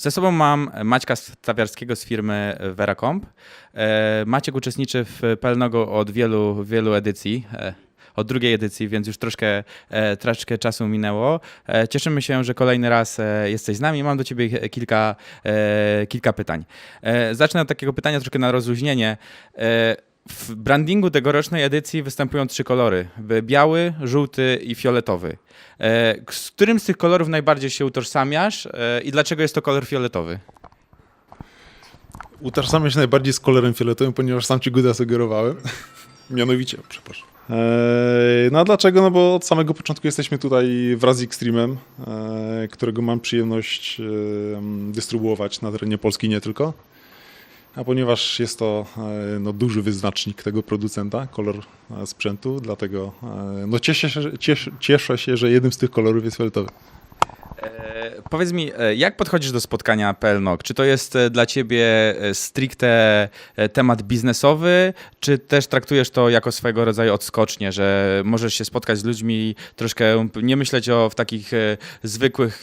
Ze sobą mam Maćka Stawiarskiego z firmy Veracomp. E, Maciek uczestniczy w Pelnogu od wielu, wielu edycji. e, Od drugiej edycji, więc już troszkę, e, troszkę czasu minęło. Cieszymy się, że kolejny raz jesteś z nami. Mam do ciebie kilka, kilka pytań. Zacznę od takiego pytania troszkę na rozluźnienie. W brandingu tegorocznej edycji występują trzy kolory: biały, żółty i fioletowy. E, Z którym z tych kolorów najbardziej się utożsamiasz e, i dlaczego jest to kolor fioletowy? Utożsamiam się najbardziej z kolorem fioletowym, ponieważ sam ci go zasugerowałem. Mianowicie, przepraszam. Eee, no a dlaczego? No bo od samego początku jesteśmy tutaj wraz z Extremem, e, którego mam przyjemność e, dystrybuować na terenie Polski nie tylko. A ponieważ jest to e, no, duży wyznacznik tego producenta, kolor e, sprzętu, dlatego e, no, cieszę, się, cieszę, cieszę się, że jednym z tych kolorów jest fioletowy. E, Powiedz mi, e, jak podchodzisz do spotkania PLNOG? Czy to jest e, dla ciebie stricte temat biznesowy, czy też traktujesz to jako swego rodzaju odskocznie, że możesz się spotkać z ludźmi, troszkę nie myśleć o w takich zwykłych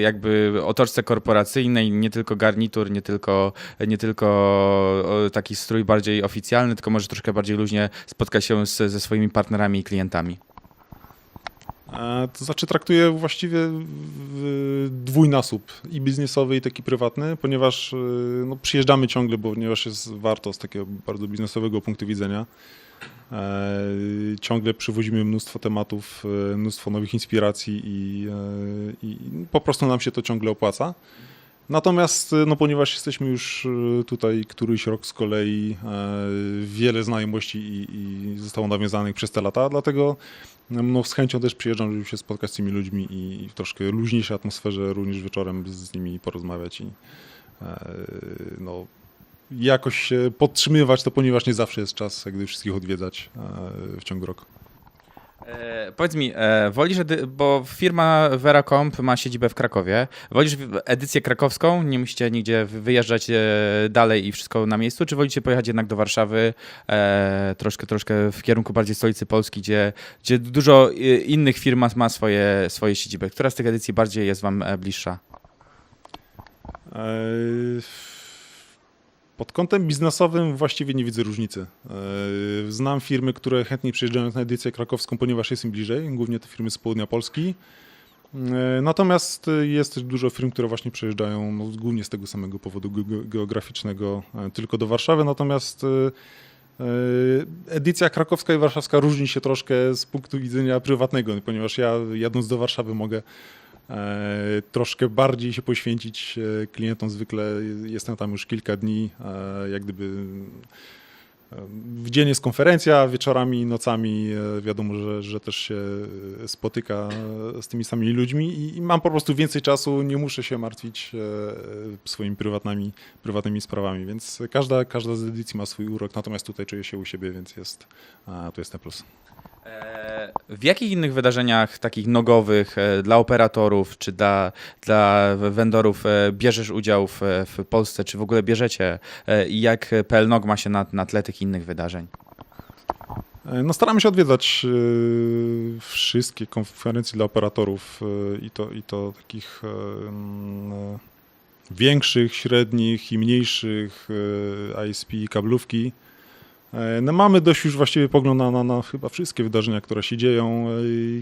jakby otoczce korporacyjnej, nie tylko garnitur, nie tylko, nie tylko taki strój bardziej oficjalny, tylko możesz troszkę bardziej luźnie spotkać się z, ze swoimi partnerami i klientami? To znaczy traktuję właściwie dwójnasób i biznesowy i taki prywatny, ponieważ e, no, przyjeżdżamy ciągle, bo ponieważ jest warto z takiego bardzo biznesowego punktu widzenia. E, Ciągle przywozimy mnóstwo tematów, e, mnóstwo nowych inspiracji i, e, i po prostu nam się to ciągle opłaca. Natomiast, e, no, ponieważ jesteśmy już e, tutaj któryś rok z kolei, e, wiele znajomości i, i zostało nawiązanych przez te lata, dlatego no, z chęcią też przyjeżdżam, żeby się spotkać z tymi ludźmi i w troszkę luźniejszej atmosferze również wieczorem z nimi porozmawiać i e, no, jakoś się podtrzymywać to, ponieważ nie zawsze jest czas, gdyby wszystkich odwiedzać e, w ciągu roku. E, powiedz mi, e, wolisz, bo firma Veracomp ma siedzibę w Krakowie, wolisz edycję krakowską, nie musicie nigdzie wy- wyjeżdżać e, dalej i wszystko na miejscu, czy wolicie pojechać jednak do Warszawy, e, troszkę, troszkę w kierunku bardziej stolicy Polski, gdzie, gdzie dużo e, innych firm ma- ma swoje, swoje siedziby. Która z tych edycji bardziej jest wam e, bliższa? E, Pod kątem biznesowym właściwie nie widzę różnicy. E, Znam firmy, które chętnie przyjeżdżają na edycję krakowską, ponieważ jest im bliżej, głównie te firmy z południa Polski. E, Natomiast jest też dużo firm, które właśnie przyjeżdżają no, głównie z tego samego powodu ge- geograficznego e, tylko do Warszawy. Natomiast edycja krakowska i warszawska różni się troszkę z punktu widzenia prywatnego, ponieważ ja jadąc do Warszawy mogę troszkę bardziej się poświęcić e, klientom. Zwykle jestem tam już kilka dni, e, jak gdyby e, w dzień jest konferencja, wieczorami, nocami e, wiadomo, że, że też się e, spotyka z tymi samymi ludźmi i, i mam po prostu więcej czasu, nie muszę się martwić e, swoimi prywatnymi, prywatnymi sprawami, więc każda, każda z edycji ma swój urok, natomiast tutaj czuję się u siebie, więc jest, tu jest ten plus. E, W jakich innych wydarzeniach takich nogowych e, dla operatorów czy dla, dla vendorów e, bierzesz udział w, w Polsce, czy w ogóle bierzecie i jak PLNOG ma się na, na tle tych innych wydarzeń? No staramy się odwiedzać wszystkie konferencje dla operatorów i to, i to takich większych, średnich i mniejszych ISP i kablówki. E, No mamy dość już właściwie pogląd na, na, na chyba wszystkie wydarzenia, które się dzieją. e,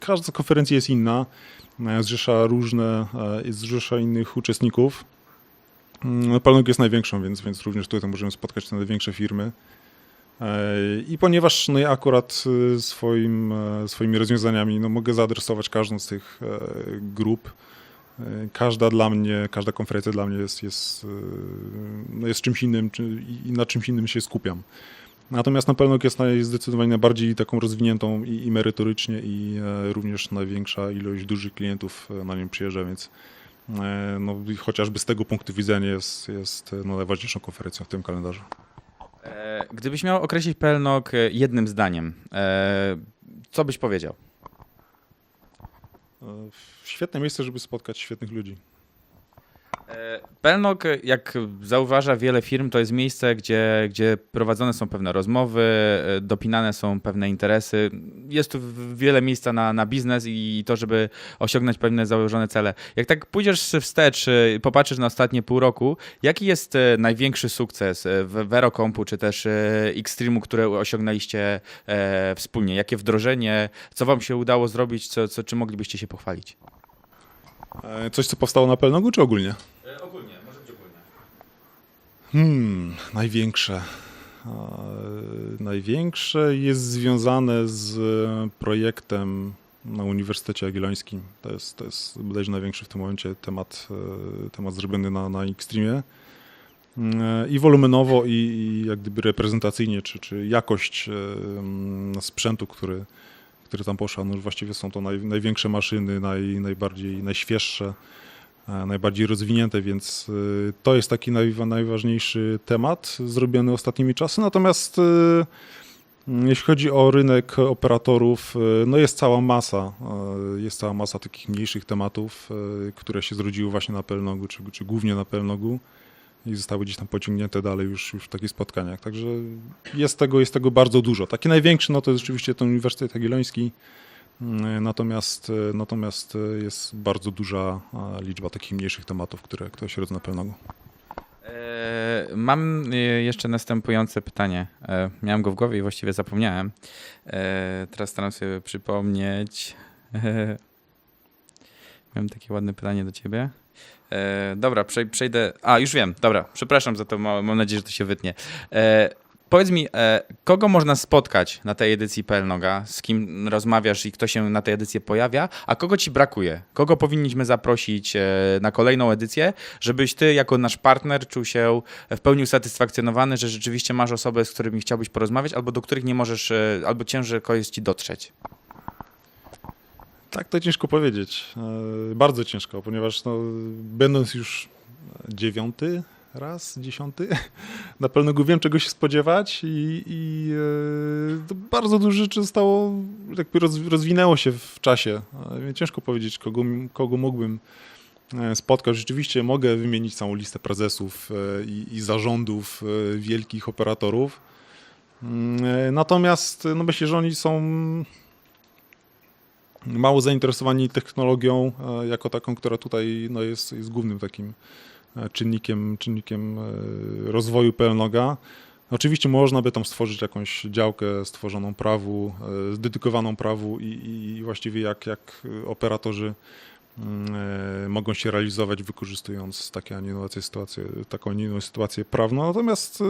Każda konferencja jest inna, e, zrzesza różne, zrzesza innych uczestników. Mm, Palnog jest największą, więc, więc również tutaj możemy spotkać te największe firmy. I ponieważ no ja akurat swoim, swoimi rozwiązaniami no mogę zaadresować każdą z tych grup, każda dla mnie, każda konferencja dla mnie jest, jest, no jest czymś innym i na czymś innym się skupiam. Natomiast na pewno jest zdecydowanie najbardziej taką rozwiniętą i, i merytorycznie i e, również największa ilość dużych klientów e, na nim przyjeżdża, więc e, no, chociażby z tego punktu widzenia jest, jest no, najważniejszą konferencją w tym kalendarzu. Gdybyś miał określić PLNOG e, jednym zdaniem, co byś powiedział? Świetne miejsce, żeby spotkać świetnych ludzi. Pelnog, jak zauważa wiele firm, to jest miejsce, gdzie, gdzie prowadzone są pewne rozmowy, e, dopinane są pewne interesy. Jest tu wiele miejsca na, na biznes i to, żeby osiągnąć pewne założone cele. Jak tak pójdziesz wstecz, e, popatrzysz na ostatnie pół roku, jaki jest e, największy sukces Verocompu czy też Xtreamu, które osiągnęliście wspólnie? Jakie wdrożenie, co wam się udało zrobić, co, co, czy moglibyście się pochwalić? Coś, co powstało na Pelnogu, czy ogólnie. Hmm, największe. E, Największe jest związane z projektem na Uniwersytecie Jagiellońskim. To jest, to jest bodajże największy w tym momencie temat, e, temat zrobiony na, na Xtreamie. E, I wolumenowo, i, i jak gdyby reprezentacyjnie, czy, czy jakość e, mm, sprzętu, który, który tam poszła. No właściwie są to naj, największe maszyny, naj, najbardziej, najświeższe e, najbardziej rozwinięte, więc y, to jest taki naj, najważniejszy temat zrobiony ostatnimi czasy. Natomiast y, mm, jeśli chodzi o rynek operatorów, no jest cała masa, jest cała masa takich mniejszych tematów, które się zrodziły właśnie na Pelnogu, czy, czy głównie na Pelnogu i zostały gdzieś tam pociągnięte dalej już, już w takich spotkaniach. Także jest tego, jest tego bardzo dużo. Taki największy no to jest rzeczywiście ten Uniwersytet Jagielloński, Natomiast, natomiast jest bardzo duża liczba takich mniejszych tematów, które, które się rodzą na pełnego. Mam e, jeszcze następujące pytanie. E, Miałem go w głowie i właściwie zapomniałem. E, Teraz staram się przypomnieć. Miałem takie ładne pytanie do ciebie. Dobra, przej- przejdę. A, już wiem. Dobra, przepraszam za to. Mam nadzieję, że to się wytnie. Powiedz mi, e, kogo można spotkać na tej edycji Pelnoga? Z kim rozmawiasz i kto się na tej edycji pojawia? A kogo ci brakuje? Kogo powinniśmy zaprosić e, na kolejną edycję, żebyś ty jako nasz partner czuł się w pełni usatysfakcjonowany, że rzeczywiście masz osoby, z którymi chciałbyś porozmawiać, albo do których nie możesz, e, albo ciężko jest ci dotrzeć. Tak to ciężko powiedzieć. Bardzo ciężko, ponieważ no, będąc już dziewiąty raz, dziesiąty, na pełnego wiem czego się spodziewać i, i e, bardzo dużo rzeczy zostało, jakby roz, rozwinęło się w czasie. E, Ciężko powiedzieć, kogo, kogo mógłbym e, spotkać. Rzeczywiście mogę wymienić całą listę prezesów i, i zarządów wielkich operatorów. Mm, Natomiast no myślę, że oni są mało zainteresowani technologią jako taką, która tutaj no, jest, jest głównym takim czynnikiem, czynnikiem e, rozwoju PLNoga. Oczywiście można by tam stworzyć jakąś działkę stworzoną prawu, e, dedykowaną prawu i, i właściwie jak, jak operatorzy mm, e, mogą się realizować wykorzystując takie, a nie inne sytuacje, taką, a nie inną sytuację prawną. Natomiast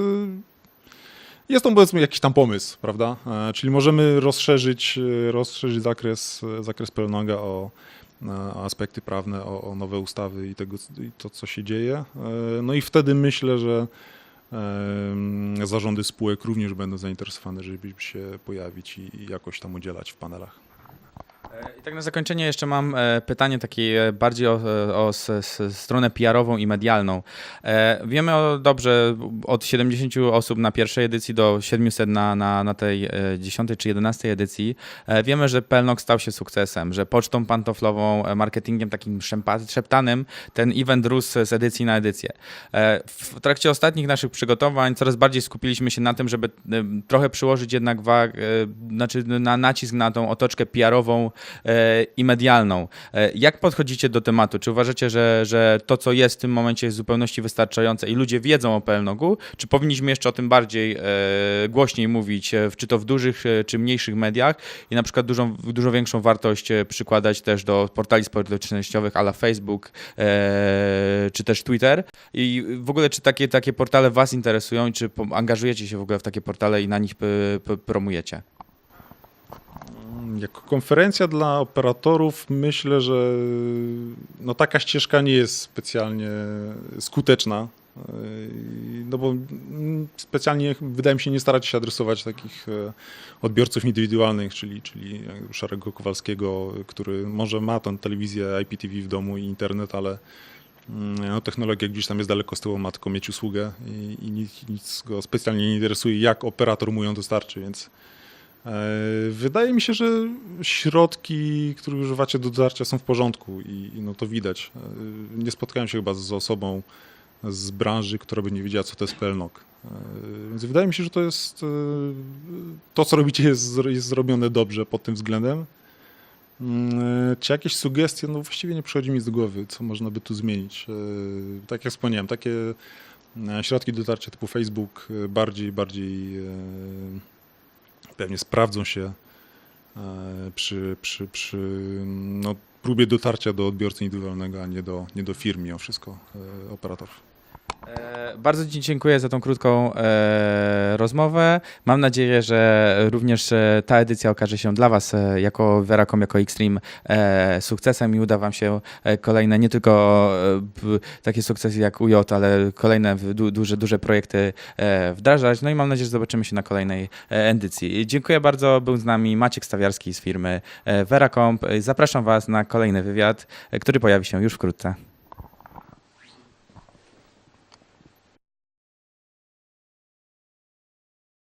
jest to powiedzmy jakiś tam pomysł, prawda? Czyli możemy rozszerzyć, rozszerzyć zakres, zakres Pelnoga o aspekty prawne, o, o nowe ustawy i, tego, i to, co się dzieje. E, No i wtedy myślę, że zarządy spółek również będą zainteresowane, żeby się pojawić i jakoś tam udzielać w panelach. E, I tak na zakończenie jeszcze mam e, pytanie takie e, bardziej o, o s, s, stronę PR-ową i medialną. Wiemy o, dobrze od 70 osób na pierwszej edycji do 700 na, na, na tej e, 10 czy 11 edycji. Wiemy, że Pelnok stał się sukcesem, że pocztą pantoflową, marketingiem takim szeptanym ten event rósł z edycji na edycję. W trakcie ostatnich naszych przygotowań coraz bardziej skupiliśmy się na tym, żeby trochę przyłożyć jednak wag, znaczy na nacisk na tą otoczkę PR-ową i medialną. E, Jak podchodzicie do tematu? Czy uważacie, że, że to, co jest w tym momencie, jest w zupełności wystarczające i ludzie wiedzą o PLNogu? Czy powinniśmy jeszcze o tym bardziej e, głośniej mówić, e, czy to w dużych, e, czy mniejszych mediach i na przykład dużą, dużo większą wartość e, przykładać też do portali społecznościowych ala Facebook, e, czy też Twitter? I w ogóle, czy takie, takie portale Was interesują i czy angażujecie się w ogóle w takie portale i na nich promujecie? Jako konferencja dla operatorów myślę, że no taka ścieżka nie jest specjalnie skuteczna. No bo specjalnie wydaje mi się nie starać się adresować takich e, odbiorców indywidualnych, czyli, czyli szarego Kowalskiego, który może ma tę telewizję IPTV w domu i internet, ale mm, no, technologia gdzieś tam jest daleko z tyłu, ma tylko mieć usługę i, i nic, nic go specjalnie nie interesuje, jak operator mu ją dostarczy, więc Wydaje mi się, że środki, które używacie do dotarcia są w porządku i, no to widać. E, Nie spotkałem się chyba z osobą z branży, która by nie wiedziała, co to jest PLNOK. E, Więc wydaje mi się, że to jest e, to, co robicie, jest, jest zrobione dobrze pod tym względem. Mm, Czy jakieś sugestie? No właściwie nie przychodzi mi z głowy, co można by tu zmienić. E, Tak jak wspomniałem, takie e, środki dotarcia typu Facebook e, bardziej, bardziej e, pewnie sprawdzą się e, przy, przy, przy no, próbie dotarcia do odbiorcy indywidualnego, a nie do, nie do firm mimo wszystko e, operatorów. E, Bardzo Ci dziękuję za tą krótką e, rozmowę. Mam nadzieję, że również e, ta edycja okaże się dla Was e, jako Veracom, jako Xtreme e, sukcesem i uda Wam się kolejne, nie tylko b, takie sukcesy jak UJ, ale kolejne du, duże, duże projekty e, wdrażać. No i mam nadzieję, że zobaczymy się na kolejnej edycji. Dziękuję bardzo. Był z nami Maciek Stawiarski z firmy Veracomp. Zapraszam Was na kolejny wywiad, który pojawi się już wkrótce.